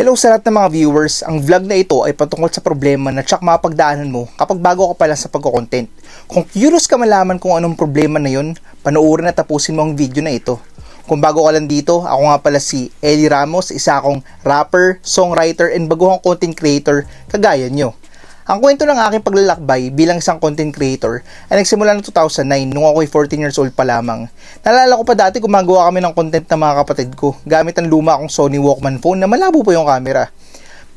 Hello sa lahat ng mga viewers, ang vlog na ito ay patungkol sa problema na tsak mapagdaanan mo kapag bago ka pala sa pagko-content. Kung curious ka malaman kung anong problema na yun, panoorin at tapusin mo ang video na ito. Kung bago ka lang dito, ako nga pala si Eli Ramos, isa akong rapper, songwriter, and baguhang content creator kagaya nyo. Ang kwento ng aking paglalakbay bilang isang content creator ay nagsimula noong 2009 nung ako'y 14 years old pa lamang. Nalala ko pa dati gumagawa kami ng content ng mga kapatid ko gamit ang luma akong Sony Walkman phone na malabo po yung camera.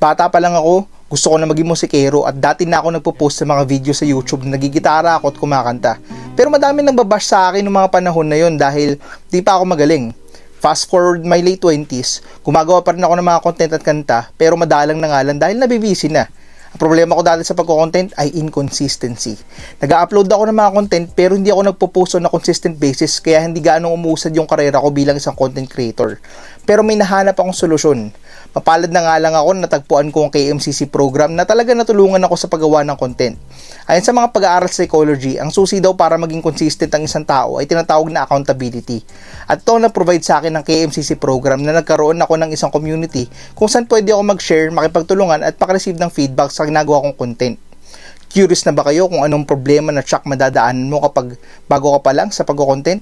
Bata pa lang ako, gusto ko na maging musikero at dati na ako nagpo-post sa mga video sa YouTube na nagigitara ako at kumakanta. Pero madami nang babash sa akin noong mga panahon na yon dahil di pa ako magaling. Fast forward my late 20s, gumagawa pa rin ako ng mga content at kanta pero madalang na nga lang dahil nabibisi na. Ang problema ko dati sa pagko-content ay inconsistency. Nag-upload ako ng mga content pero hindi ako nagpo-post on a consistent basis kaya hindi gaano umusad yung karera ko bilang isang content creator. Pero may nahanap akong solusyon. Mapalad na nga lang ako na natagpuan ko ang KMCC program na talaga natulungan ako sa paggawa ng content. Ayon sa mga pag-aaral sa psychology, ang susi daw para maging consistent ang isang tao ay tinatawag na accountability. At ito na provide sa akin ng KMCC program na nagkaroon ako ng isang community kung saan pwede ako mag-share, makipagtulungan at makareceive ng feedback sa ginagawa kong content. Curious na ba kayo kung anong problema na tsak madadaanan mo kapag bago ka pa lang sa pagko-content?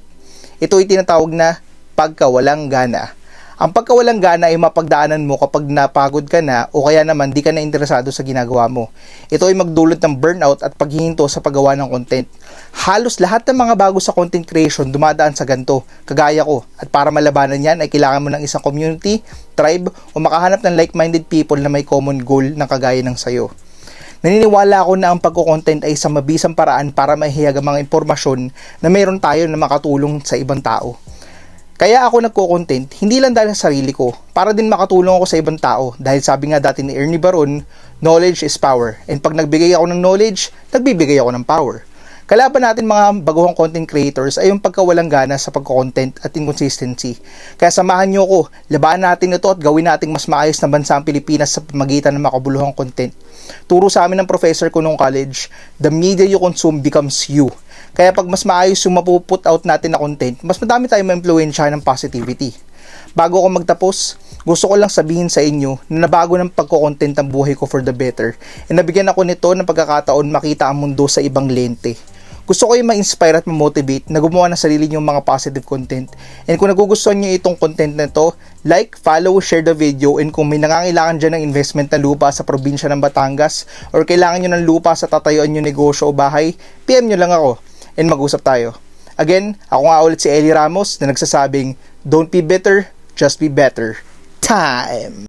Ito ay tinatawag na pagkawalang gana. Ang pagkawalang gana ay mapagdaanan mo kapag napagod ka na o kaya naman di ka na interesado sa ginagawa mo. Ito ay magdulot ng burnout at paghihinto sa paggawa ng content. Halos lahat ng mga bago sa content creation dumadaan sa ganto, kagaya ko. At para malabanan yan ay kailangan mo ng isang community, tribe o makahanap ng like-minded people na may common goal na kagaya ng sayo. Naniniwala ako na ang pagko-content ay isang mabisang paraan para mahihiyag ang mga impormasyon na mayroon tayo na makatulong sa ibang tao. Kaya ako nagko-content, hindi lang dahil sa sarili ko, para din makatulong ako sa ibang tao. Dahil sabi nga dati ni Ernie Baron, knowledge is power. And pag nagbigay ako ng knowledge, nagbibigay ako ng power. Kalaban natin mga baguhang content creators ay yung pagkawalang gana sa pagko-content at inconsistency. Kaya samahan nyo ko, labanan natin ito at gawin nating mas maayos na bansa ang Pilipinas sa pamagitan ng makabuluhang content. Turo sa amin ng professor ko nung college, the media you consume becomes you. Kaya pag mas maayos yung mapuput out natin na content, mas madami tayong ma-influensya ng positivity. Bago ako magtapos, gusto ko lang sabihin sa inyo na nabago ng pagko-content ang buhay ko for the better. E nabigyan ako nito ng pagkakataon makita ang mundo sa ibang lente. Gusto ko yung ma-inspire at ma-motivate na gumawa ng sarili niyong mga positive content. And kung nagugustuhan niyo itong content na to, like, follow, share the video, and kung may nangangailangan dyan ng investment na lupa sa probinsya ng Batangas, or kailangan nyo ng lupa sa tatayuan nyo negosyo o bahay, PM nyo lang ako, and mag-usap tayo. Again, ako nga ulit si Eli Ramos na nagsasabing, don't be bitter, just be better. Time!